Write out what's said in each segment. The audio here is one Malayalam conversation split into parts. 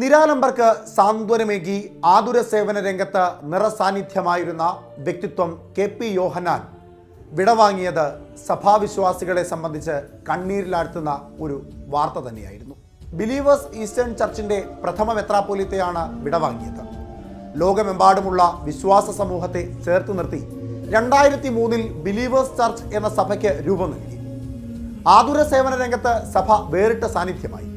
നിരാലംബർക്ക് സാന്ത്വനമേകി ആതുര സേവന രംഗത്ത് നിറസാന്നിധ്യമായിരുന്ന വ്യക്തിത്വം കെ പി യോഹനാൻ വിടവാങ്ങിയത് സഭാവിശ്വാസികളെ സംബന്ധിച്ച് കണ്ണീരിലാഴ്ത്തുന്ന ഒരു വാർത്ത തന്നെയായിരുന്നു. ബിലീവേഴ്സ് ഈസ്റ്റേൺ ചർച്ചിന്റെ പ്രഥമ മെത്രാപ്പോലിത്തയാണ് വിടവാങ്ങിയത്. ലോകമെമ്പാടുമുള്ള വിശ്വാസ സമൂഹത്തെ ചേർത്ത് നിർത്തി രണ്ടായിരത്തി മൂന്നിൽ ബിലീവേഴ്സ് ചർച്ച് എന്ന സഭയ്ക്ക് രൂപം നൽകി. ആതുര സേവന രംഗത്ത് സഭ വേറിട്ട സാന്നിധ്യമായി.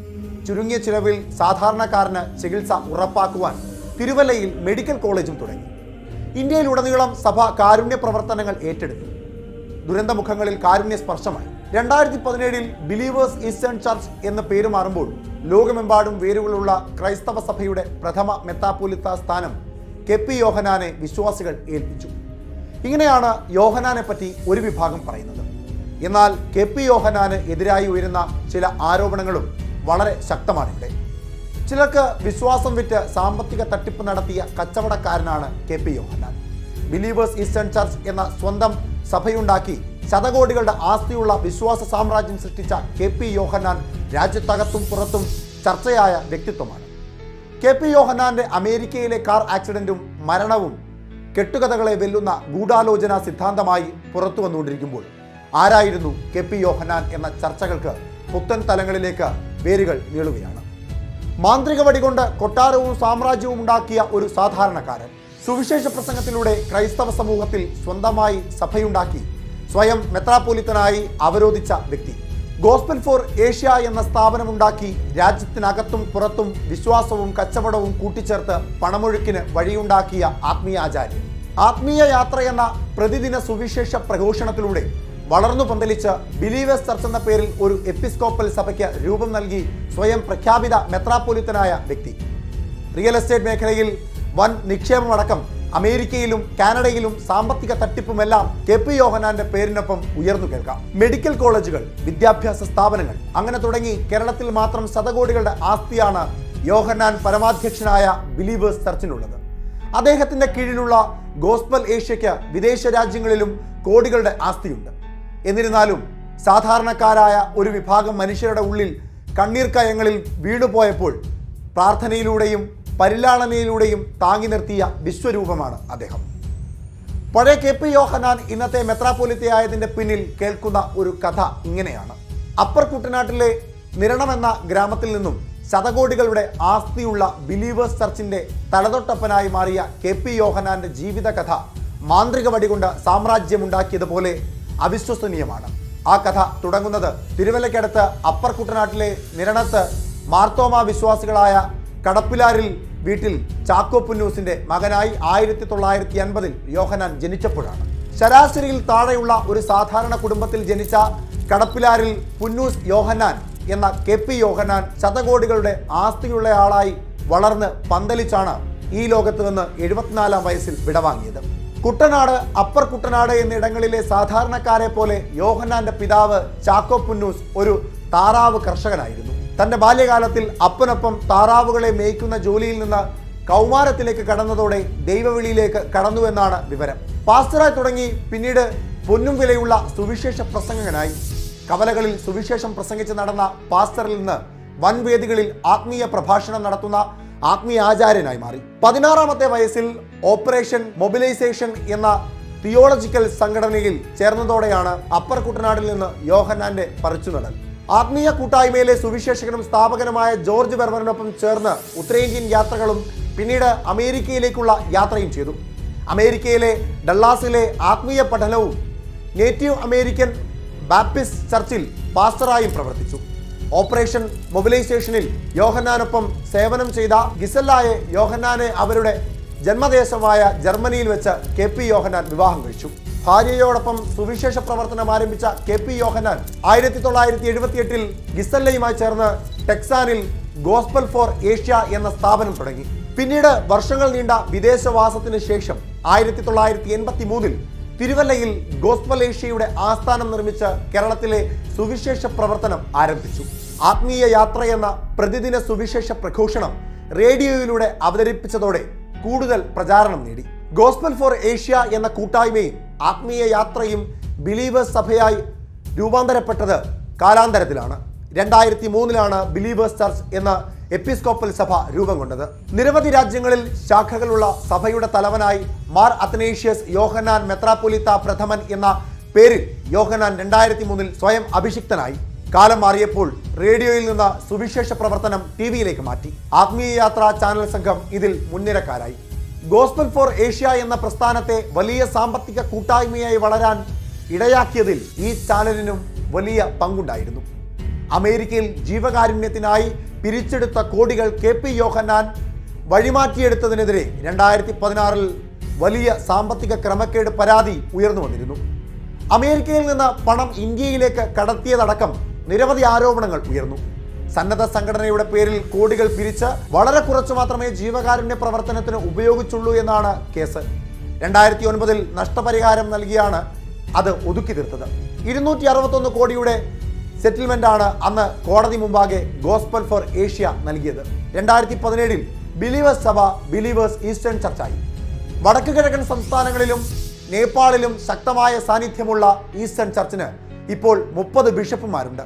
ചുരുങ്ങിയ ചിലവിൽ സാധാരണക്കാരന് ചികിത്സ ഉറപ്പാക്കുവാൻ തിരുവല്ലയിൽ മെഡിക്കൽ കോളേജും തുടങ്ങി. ഇന്ത്യയിലുടനീളം സഭ കാരുണ്യ പ്രവർത്തനങ്ങൾ ഏറ്റെടുത്തു. ദുരന്തമുഖങ്ങളിൽ കാരുണ്യ സ്പർശമായി. രണ്ടായിരത്തി പതിനേഴിൽ ബിലീവേഴ്സ് ഈസ്റ്റേൺ ചർച്ച് എന്ന പേര് മാറുമ്പോൾ ലോകമെമ്പാടും വേരുകളുള്ള ക്രൈസ്തവ സഭയുടെ പ്രഥമ മെത്താപ്പോലിത്ത സ്ഥാനം കെ പി യോഹനാനെ വിശ്വാസികൾ ഏൽപ്പിച്ചു. ഇങ്ങനെയാണ് യോഹനാനെ പറ്റി ഒരു വിഭാഗം പറയുന്നത്. എന്നാൽ കെ പി യോഹനാന് എതിരായി ഉയരുന്ന ചില ആരോപണങ്ങളും വളരെ ശക്തമാണ് ഇവിടെ ചിലർക്ക് വിശ്വാസം വിറ്റ് സാമ്പത്തിക തട്ടിപ്പ് നടത്തിയ കച്ചവടക്കാരനാണ് K P Yohannan. Believers Eastern Church എന്ന സ്വന്തം സഭയുണ്ടാക്കി ശതകോടികളുടെ ആസ്തിയുള്ള വിശ്വാസ സാമ്രാജ്യം സൃഷ്ടിച്ച കെ പി യോഹന്നാൻ രാജ്യത്തകത്തും പുറത്തും ചർച്ചയായ വ്യക്തിത്വമാണ്. കെ പി യോഹന്നാന്റെ അമേരിക്കയിലെ കാർ ആക്സിഡന്റും മരണവും കെട്ടുകഥകളെ വെല്ലുന്ന ഗൂഢാലോചന സിദ്ധാന്തമായി പുറത്തു വന്നുകൊണ്ടിരിക്കുമ്പോൾ ആരായിരുന്നു കെ പി യോഹന്നാൻ എന്ന ചർച്ചകൾക്ക് പുത്തൻ തലങ്ങളിലേക്ക് വേരുകൾ നീളുകയാണ്. മാന്ത്രിക വടികൊണ്ട് കൊട്ടാരവും സാമ്രാജ്യവും ഉണ്ടാക്കിയ ഒരു സാധാരണക്കാരൻ സുവിശേഷ പ്രസംഗത്തിലൂടെ ക്രൈസ്തവ സമൂഹത്തിൽ സ്വന്തമായി സഭയുണ്ടാക്കി സ്വയം മെത്രാപോലിത്തനായി അവരോധിച്ച വ്യക്തി. ഗോസ്പൽ ഫോർ ഏഷ്യ എന്ന സ്ഥാപനമുണ്ടാക്കി രാജ്യത്തിനകത്തും പുറത്തും വിശ്വാസവും കച്ചവടവും കൂട്ടിച്ചേർത്ത് പണമൊഴുക്കിന് വഴിയുണ്ടാക്കിയ ആത്മീയാചാര്യൻ ആത്മീയ യാത്ര എന്ന പ്രതിദിന സുവിശേഷ പ്രഘോഷണത്തിലൂടെ വളർന്നു പന്തലിച്ച് ബിലീവേഴ്സ് ചർച്ച് എന്ന പേരിൽ ഒരു എപ്പിസ്കോപ്പൽ സഭയ്ക്ക് രൂപം നൽകി സ്വയം പ്രഖ്യാപിത മെത്രാപ്പൊലിത്തനായ വ്യക്തി. റിയൽ എസ്റ്റേറ്റ് മേഖലയിൽ വൻ നിക്ഷേപമടക്കം അമേരിക്കയിലും കാനഡയിലും സാമ്പത്തിക തട്ടിപ്പുമെല്ലാം കെ പി യോഹനാന്റെ പേരിനൊപ്പം ഉയർന്നു കേൾക്കാം. മെഡിക്കൽ കോളേജുകൾ വിദ്യാഭ്യാസ സ്ഥാപനങ്ങൾ അങ്ങനെ തുടങ്ങി കേരളത്തിൽ മാത്രം ശതകോടികളുടെ ആസ്തിയാണ് യോഹന്നാൻ പരമാധ്യക്ഷനായ ബിലീവേഴ്സ് ചർച്ചിനുള്ളത് അദ്ദേഹത്തിന്റെ കീഴിലുള്ള ഗോസ്പൽ ഏഷ്യയ്ക്ക് വിദേശ രാജ്യങ്ങളിലും കോടികളുടെ ആസ്തിയുണ്ട്. എന്നിരുന്നാലും സാധാരണക്കാരായ ഒരു വിഭാഗം മനുഷ്യരുടെ ഉള്ളിൽ കണ്ണീർ കയങ്ങളിൽ വീണുപോയപ്പോൾ പ്രാർത്ഥനയിലൂടെയും പരിലാളനയിലൂടെയും താങ്ങി നിർത്തിയ വിശ്വരൂപമാണ് അദ്ദേഹം. പഴയ കെ പി യോഹനാൻ ഇന്നത്തെ മെത്രാപ്പൊലിത്തയായതിന്റെ പിന്നിൽ കേൾക്കുന്ന ഒരു കഥ ഇങ്ങനെയാണ്. അപ്പർ കുട്ടനാട്ടിലെ നിരണമെന്ന ഗ്രാമത്തിൽ നിന്നും ശതകോടികളുടെ ആസ്തിയുള്ള ബിലീവേഴ്സ് ചർച്ചിന്റെ തലതൊട്ടപ്പനായി മാറിയ കെ പി യോഹനാന്റെ ജീവിതകഥ മാന്ത്രിക വടികൊണ്ട് സാമ്രാജ്യമുണ്ടാക്കിയതുപോലെ അവിശ്വസനീയമാണ്. ആ കഥ തുടങ്ങുന്നത് തിരുവല്ലയ്ക്കടുത്ത് അപ്പർ കുട്ടനാട്ടിലെ നിരണത്ത് മാർത്തോമ വിശ്വാസികളായ കടപ്പിലാരിൽ വീട്ടിൽ ചാക്കോ പുന്നൂസിന്റെ മകനായി ആയിരത്തി തൊള്ളായിരത്തി അൻപതിൽ യോഹനാൻ ജനിച്ചപ്പോഴാണ്. ശരാശരിയിൽ താഴെയുള്ള ഒരു സാധാരണ കുടുംബത്തിൽ ജനിച്ച കടപ്പിലാരിൽ പുന്നൂസ് യോഹന്നാൻ എന്ന കെ പി യോഹന്നാൻ ശതകോടികളുടെ ആസ്തിയുള്ളയാളായി വളർന്ന് പന്തലിച്ചാണ് ഈ ലോകത്ത് നിന്ന് എഴുപത്തിനാലാം വയസ്സിൽ വിടവാങ്ങിയത്. കുട്ടനാട് അപ്പർ കുട്ടനാട് എന്നിടങ്ങളിലെ സാധാരണക്കാരെ പോലെ യോഹന്നാന്റെ പിതാവ് ചാക്കോ പുന്നൂസ് ഒരു താറാവ് കർഷകനായിരുന്നു. തന്റെ ബാല്യകാലത്തിൽ അപ്പനൊപ്പം താറാവുകളെ മേയ്ക്കുന്ന ജോലിയിൽ നിന്ന് കൗമാരത്തിലേക്ക് കടന്നതോടെ ദൈവവിളിയിലേക്ക് കടന്നുവെന്നാണ് വിവരം. പാസ്റ്ററായി തുടങ്ങി പിന്നീട് പൊന്നും വിലയുള്ള സുവിശേഷ പ്രസംഗകനായി. കവലകളിൽ സുവിശേഷം പ്രസംഗിച്ച് നടന്ന പാസ്റ്ററിൽ നിന്ന് വൻവേദികളിൽ ആത്മീയ പ്രഭാഷണം നടത്തുന്ന ആത്മീയ ആചാര്യനായി മാറി. പതിനാറാമത്തെ വയസ്സിൽ ഓപ്പറേഷൻ മൊബിലൈസേഷൻ എന്ന തിയോളജിക്കൽ സംഘടനയിൽ ചേർന്നതോടെയാണ് അപ്പർ കുട്ടനാട്ടിൽ നിന്ന് യോഹന്നാന്റെ പറിച്ചുനടൽ ആത്മീയ കൂട്ടായ്മയിലെ സുവിശേഷകനും സ്ഥാപകനുമായ ജോർജ് ബെർമനൊപ്പം ചേർന്ന് ഉത്തരേന്ത്യൻ യാത്രകളും പിന്നീട് അമേരിക്കയിലേക്കുള്ള യാത്രയും ചെയ്തു. അമേരിക്കയിലെ ഡള്ളാസിലെ ആത്മീയ പഠനവും നേറ്റീവ് അമേരിക്കൻ ബാപ്റ്റിസ്റ്റ് ചർച്ചിൽ പാസ്റ്ററായും പ്രവർത്തിച്ചു. ഓപ്പറേഷൻ മൊബിലൈസേഷനിൽ യോഹന്നാനൊപ്പം സേവനം ചെയ്ത ഗിസല്ലായെ യോഹന്നാനെ അവരുടെ ജന്മദേശമായ ജർമ്മനിയിൽ വെച്ച് കെ പി യോഹനാൻ വിവാഹം കഴിച്ചു. ഭാര്യയോടൊപ്പം സുവിശേഷ പ്രവർത്തനം ആരംഭിച്ച കെ പി യോഹനാൻ ആയിരത്തി തൊള്ളായിരത്തി എഴുപത്തിയെട്ടിൽ ഗിസല്ലയുമായി ചേർന്ന് ടെക്സാനിൽ ഗോസ്പൽ ഫോർ ഏഷ്യ എന്ന സ്ഥാപനം തുടങ്ങി. പിന്നീട് വർഷങ്ങൾ നീണ്ട വിദേശവാസത്തിന് ശേഷം ആയിരത്തി തൊള്ളായിരത്തി എൺപത്തി മൂന്നിൽ തിരുവല്ലയിൽ ഗോസ്പൽ ഏഷ്യയുടെ ആസ്ഥാനം നിർമ്മിച്ച് കേരളത്തിലെ സുവിശേഷ പ്രവർത്തനം ആരംഭിച്ചു. ആത്മീയ യാത്ര എന്ന പ്രതിദിന സുവിശേഷ പ്രഘോഷണം റേഡിയോയിലൂടെ അവതരിപ്പിച്ചതോടെ കൂടുതൽ പ്രചാരണം നേടി. ഗോസ്പൽ ഫോർ ഏഷ്യ എന്ന കൂട്ടായ്മയും ആത്മീയ യാത്രയും ബിലീവേഴ്സ് സഭയായി രൂപാന്തരപ്പെട്ടത് കാലാന്തരത്തിലാണ്. രണ്ടായിരത്തി മൂന്നിലാണ് ബിലീവേഴ്സ് ചർച്ച് എന്ന എപ്പിസ്കോപ്പൽ സഭ രൂപം കൊണ്ടത്. നിരവധി രാജ്യങ്ങളിൽ ശാഖകളുള്ള സഭയുടെ തലവനായി മാർ അത്തനേഷ്യസ് യോഹനാൻ മെത്രാപ്പൊലിത്ത പ്രഥമൻ എന്ന പേരിൽ യോഹനാൻ രണ്ടായിരത്തി മൂന്നിൽ സ്വയം അഭിഷിക്തനായി. കാലം മാറിയപ്പോൾ റേഡിയോയിൽ നിന്ന് സുവിശേഷ പ്രവർത്തനം ടി വിയിലേക്ക് മാറ്റി. ആത്മീയ യാത്ര ചാനൽ സംഘം ഇതിൽ മുൻനിരക്കാരായി. ഗോസ്ബൽ ഫോർ ഏഷ്യ എന്ന പ്രസ്ഥാനത്തെ വലിയ സാമ്പത്തിക കൂട്ടായ്മയായി വളരാൻ ഇടയാക്കിയതിൽ ഈ ചാനലിനും വലിയ പങ്കുണ്ടായിരുന്നു. അമേരിക്കയിൽ ജീവകാരുണ്യത്തിനായി പിരിച്ചെടുത്ത കോടികൾ കെ പി യോഹന്നാൻ വഴിമാറ്റിയെടുത്തതിനെതിരെ രണ്ടായിരത്തി പതിനാറിൽ വലിയ സാമ്പത്തിക ക്രമക്കേട് പരാതി ഉയർന്നു വന്നിരുന്നു. അമേരിക്കയിൽ നിന്ന് പണം ഇന്ത്യയിലേക്ക് കടത്തിയതടക്കം നിരവധി ആരോപണങ്ങൾ ഉയർന്നു. സന്നദ്ധ സംഘടനയുടെ പേരിൽ കോടികൾ പിരിച്ച് വളരെ കുറച്ചു മാത്രമേ ജീവകാരുണ്യ പ്രവർത്തനത്തിന് ഉപയോഗിച്ചുള്ളൂ എന്നാണ് കേസ്. രണ്ടായിരത്തി ഒൻപതിൽ നഷ്ടപരിഹാരം നൽകിയാണ് അത് ഒതുക്കി തീർത്തത്. ഇരുന്നൂറ്റി അറുപത്തൊന്ന് കോടിയുടെ സെറ്റിൽമെന്റ് ആണ് അന്ന് കോടതി മുമ്പാകെ ഗോസ്പൽ ഫോർ ഏഷ്യ നൽകിയത്. രണ്ടായിരത്തി പതിനേഴിൽ ബിലീവേഴ്സ് സഭ ബിലീവേഴ്സ് ഈസ്റ്റേൺ ചർച്ചായി. വടക്കു കിഴക്കൻ സംസ്ഥാനങ്ങളിലും നേപ്പാളിലും ശക്തമായ സാന്നിധ്യമുള്ള ഈസ്റ്റേൺ ചർച്ചിന് ഇപ്പോൾ മുപ്പത് ബിഷപ്പുമാരുണ്ട്.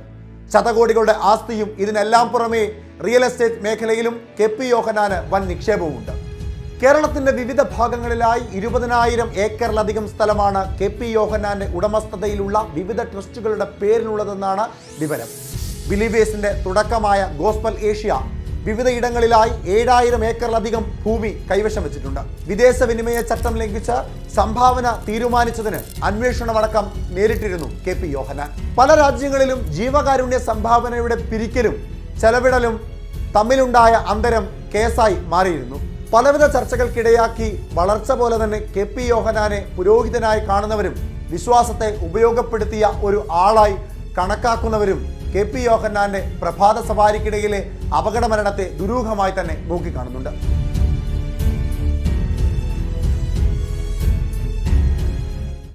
ശതകോടികളുടെ ആസ്തിയും ഇതിനെല്ലാം പുറമേ റിയൽ എസ്റ്റേറ്റ് മേഖലയിലും കെ പി യോഹനാന് വൻ നിക്ഷേപവുമുണ്ട്. കേരളത്തിന്റെ വിവിധ ഭാഗങ്ങളിലായി ഇരുപതിനായിരം ഏക്കറിലധികം സ്ഥലമാണ് കെ പി യോഹനാന്റെ ഉടമസ്ഥതയിലുള്ള വിവിധ ട്രസ്റ്റുകളുടെ പേരിലുള്ളതെന്നാണ് വിവരം. ബിലീവേഴ്സിന്റെ തുടക്കമായ ഗോസ്പൽ ഏഷ്യ വിവിധ ഇടങ്ങളിലായി ഏഴായിരം ഏക്കറിലധികം ഭൂമി കൈവശം വെച്ചിട്ടുണ്ട്. വിദേശ വിനിമയ ചട്ടം ലംഘിച്ച സംഭാവന തീരുമാനിച്ചതിന് അന്വേഷണമടക്കം നേരിട്ടിരുന്നു കെ പി യോഹനാൻ. പല രാജ്യങ്ങളിലും ജീവകാരുണ്യ സംഭാവനയുടെ പിരിക്കലും ചെലവിടലും തമ്മിലുണ്ടായ അന്തരം കേസായി മാറിയിരുന്നു. പലവിധ ചർച്ചകൾക്കിടയാക്കി വളർച്ച പോലെ തന്നെ കെ പി യോഹനാനെ പുരോഹിതനായി കാണുന്നവരും വിശ്വാസത്തെ ഉപയോഗപ്പെടുത്തിയ ഒരു ആളായി കണക്കാക്കുന്നവരും കെ പി യോഹന്നാന്റെ പ്രഭാത സവാരിക്കിടയിലെ അപകട മരണത്തെ ദുരൂഹമായി തന്നെ നോക്കിക്കാണുന്നുണ്ട്.